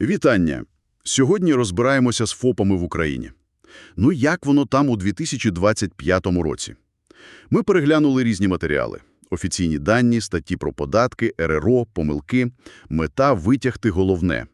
Вітання! Сьогодні розбираємося з ФОПами в Україні. Ну як воно там у 2025 році? Ми переглянули різні матеріали. Офіційні дані, статті про податки, РРО, помилки. Мета – витягти головне.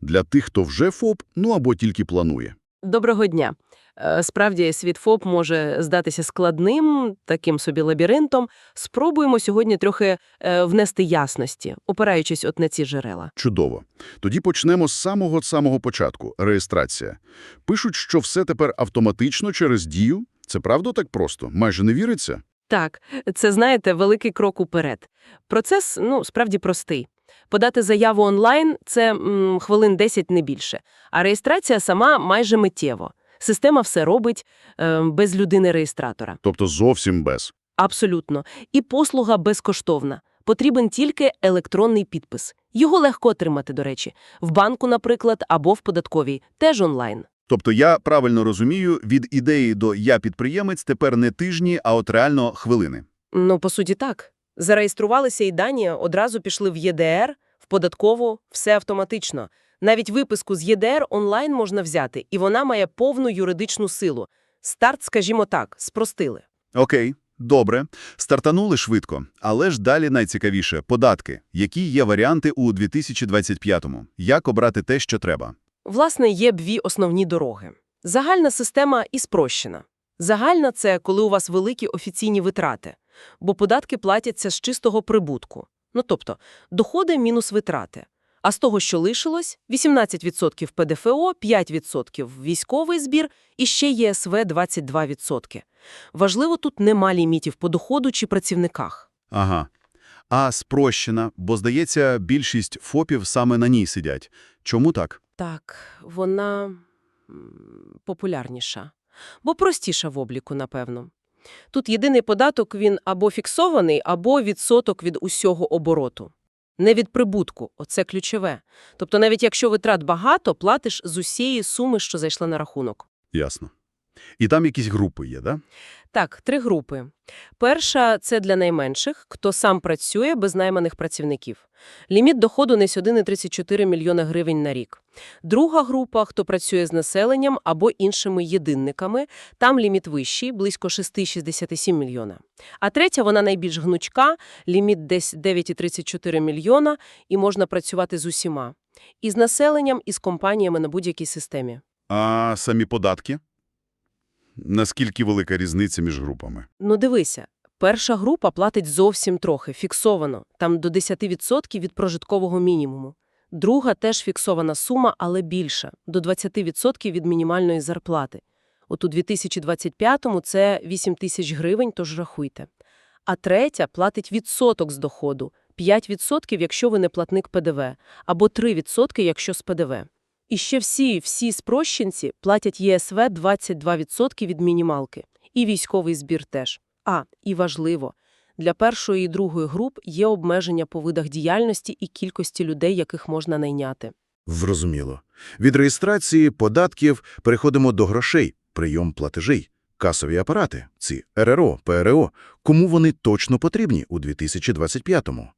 Для тих, хто вже ФОП, ну або тільки планує. Доброго дня. Е, Справді, світ ФОП може здатися складним, таким собі лабіринтом. Спробуємо сьогодні трохи е, внести ясності, опираючись от на ці джерела. Чудово. Тоді почнемо з самого-самого початку – реєстрація. Пишуть, що все тепер автоматично через дію. Це правда так просто? Майже не віриться? Так, це, знаєте, великий крок уперед. Процес, ну, справді простий. Подати заяву онлайн – це м, хвилин 10 не більше, а реєстрація сама майже миттєво. Система все робить е, без людини-реєстратора. Тобто зовсім без. Абсолютно. І послуга безкоштовна. Потрібен тільки електронний підпис. Його легко отримати, до речі. В банку, наприклад, або в податковій. Теж онлайн. Тобто я правильно розумію, від ідеї до «я підприємець» тепер не тижні, а от реально хвилини. Ну, по суті, так. Зареєструвалися і дані, одразу пішли в ЄДР, в податкову, все автоматично. Навіть виписку з ЄДР онлайн можна взяти, і вона має повну юридичну силу. Старт, скажімо так, спростили. Окей, добре. Стартанули швидко. Але ж далі найцікавіше – податки. Які є варіанти у 2025-му? Як обрати те, що треба? Власне, є дві основні дороги. Загальна система і спрощена. Загальна – це коли у вас великі офіційні витрати, бо податки платяться з чистого прибутку. Ну, тобто, доходи мінус витрати. А з того, що лишилось, 18% ПДФО, 5% військовий збір і ще ЄСВ 22%. Важливо, тут нема лімітів по доходу чи працівниках. Ага. А спрощена, бо, здається, більшість ФОПів саме на ній сидять. Чому так? Так, вона популярніша, бо простіша в обліку, напевно. Тут єдиний податок, він або фіксований, або відсоток від усього обороту. Не від прибутку, оце ключове. Тобто навіть якщо витрат багато, платиш з усієї суми, що зайшла на рахунок. Ясно. І там якісь групи є, да? Так, три групи. Перша – це для найменших, хто сам працює без найманих працівників. Ліміт доходу несь 1,34 мільйона гривень на рік. Друга група – хто працює з населенням або іншими єдинниками. Там ліміт вищий – близько 6,67 мільйона. А третя – вона найбільш гнучка, ліміт десь 9,34 мільйона, і можна працювати з усіма. І з населенням, і з компаніями на будь-якій системі. А самі податки? Наскільки велика різниця між групами? Ну дивися, перша група платить зовсім трохи, фіксовано, там до 10% від прожиткового мінімуму. Друга теж фіксована сума, але більша, до 20% від мінімальної зарплати. От у 2025-му це 8 тисяч гривень, тож рахуйте. А третя платить відсоток з доходу, 5% якщо ви не платник ПДВ, або 3% якщо з ПДВ. І ще всі, всі спрощенці платять ЄСВ 22% від мінімалки. І військовий збір теж. А, і важливо, для першої і другої груп є обмеження по видах діяльності і кількості людей, яких можна найняти. Зрозуміло. Від реєстрації податків переходимо до грошей, прийом платежей, касові апарати, ці РРО, ПРО. Кому вони точно потрібні у 2025-му?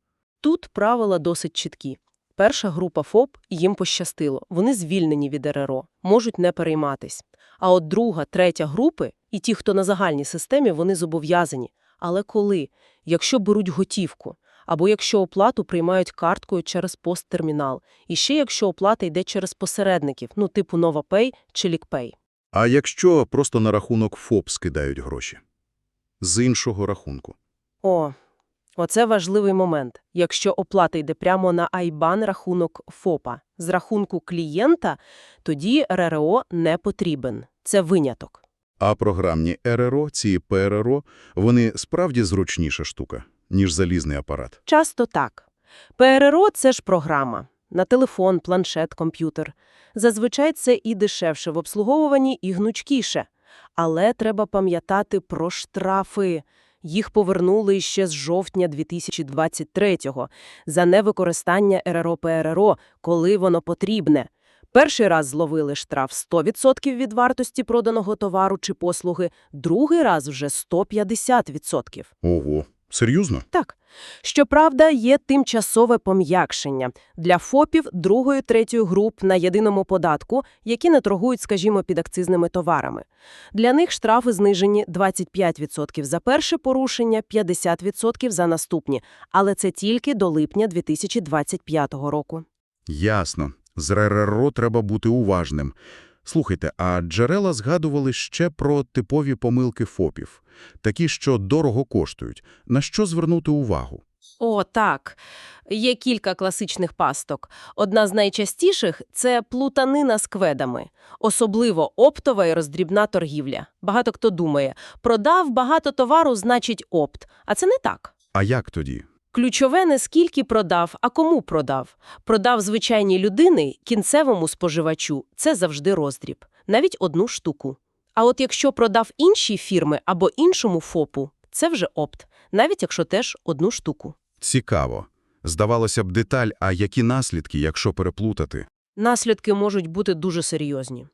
Тут правила досить чіткі. Перша група ФОП, їм пощастило. Вони звільнені від РРО, можуть не перейматись. А от друга, третя групи і ті, хто на загальній системі, вони зобов'язані. Але коли? Якщо беруть готівку, або якщо оплату приймають карткою через посттермінал, і ще якщо оплата йде через посередників, ну типу NovaPay чи LickPay. А якщо просто на рахунок ФОП скидають гроші? З іншого рахунку. О, оце важливий момент. Якщо оплата йде прямо на IBAN рахунок ФОПа з рахунку клієнта, тоді РРО не потрібен. Це виняток. А програмні РРО, ці ПРРО, вони справді зручніша штука, ніж залізний апарат. Часто так. ПРРО – це ж програма. На телефон, планшет, комп'ютер. Зазвичай це і дешевше в обслуговуванні, і гнучкіше. Але треба пам'ятати про штрафи. Їх повернули ще з жовтня 2023-го за невикористання РРО-ПРРО, коли воно потрібне. Перший раз зловили штраф 100% від вартості проданого товару чи послуги, другий раз вже 150%. Ого, Серйозно? Так. Щоправда, є тимчасове пом'якшення для ФОПів другої, третьої груп на єдиному податку, які не торгують, скажімо, підакцизними товарами. Для них штрафи знижені 25% за перше порушення, 50% за наступні. Але це тільки до липня 2025 року. Ясно. З РРО треба бути уважним. Слухайте, а джерела згадували ще про типові помилки ФОПів. Такі, що дорого коштують. На що звернути увагу? О, так. Є кілька класичних пасток. Одна з найчастіших – це плутанина з кведами. Особливо оптова і роздрібна торгівля. Багато хто думає, продав багато товару, значить опт. А це не так. А як тоді? Ключове не скільки продав, а кому продав. Продав звичайній людини, кінцевому споживачу – це завжди роздріб. Навіть одну штуку. А от якщо продав іншій фірми або іншому ФОПу – це вже опт. Навіть якщо теж одну штуку. Цікаво. Здавалося б, деталь, а які наслідки, якщо переплутати? Наслідки можуть бути дуже серйозні.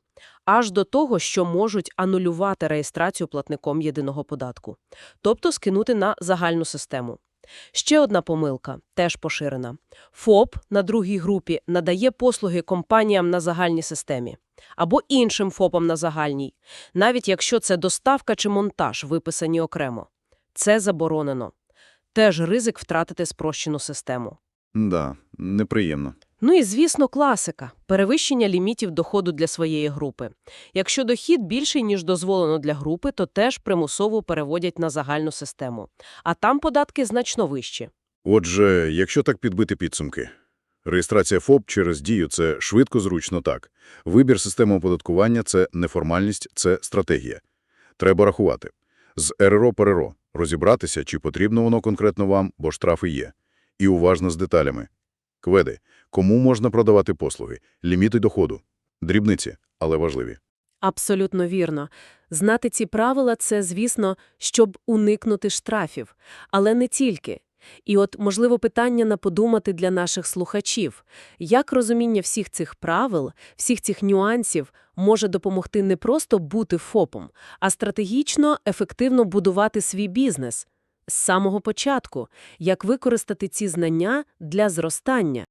Аж до того, що можуть анулювати реєстрацію платником єдиного податку. Тобто скинути на загальну систему. Ще одна помилка, теж поширена. ФОП на другій групі надає послуги компаніям на загальній системі. Або іншим ФОПам на загальній, навіть якщо це доставка чи монтаж, виписані окремо. Це заборонено. Теж ризик втратити спрощену систему. Да, неприємно. Ну і, звісно, класика – перевищення лімітів доходу для своєї групи. Якщо дохід більший, ніж дозволено для групи, то теж примусово переводять на загальну систему. А там податки значно вищі. Отже, якщо так підбити підсумки. Реєстрація ФОП через дію – це швидко, зручно так. Вибір системи оподаткування – це неформальність, це стратегія. Треба рахувати. З РРО-ПРРО розібратися, чи потрібно воно конкретно вам, бо штрафи є. І уважно з деталями. Кведи. Кому можна продавати послуги? Ліміти доходу. Дрібниці, але важливі. Абсолютно вірно. Знати ці правила – це, звісно, щоб уникнути штрафів. Але не тільки. І от, можливо, питання на подумати для наших слухачів. Як розуміння всіх цих правил, всіх цих нюансів може допомогти не просто бути ФОПом, а стратегічно, ефективно будувати свій бізнес? З самого початку, як використати ці знання для зростання?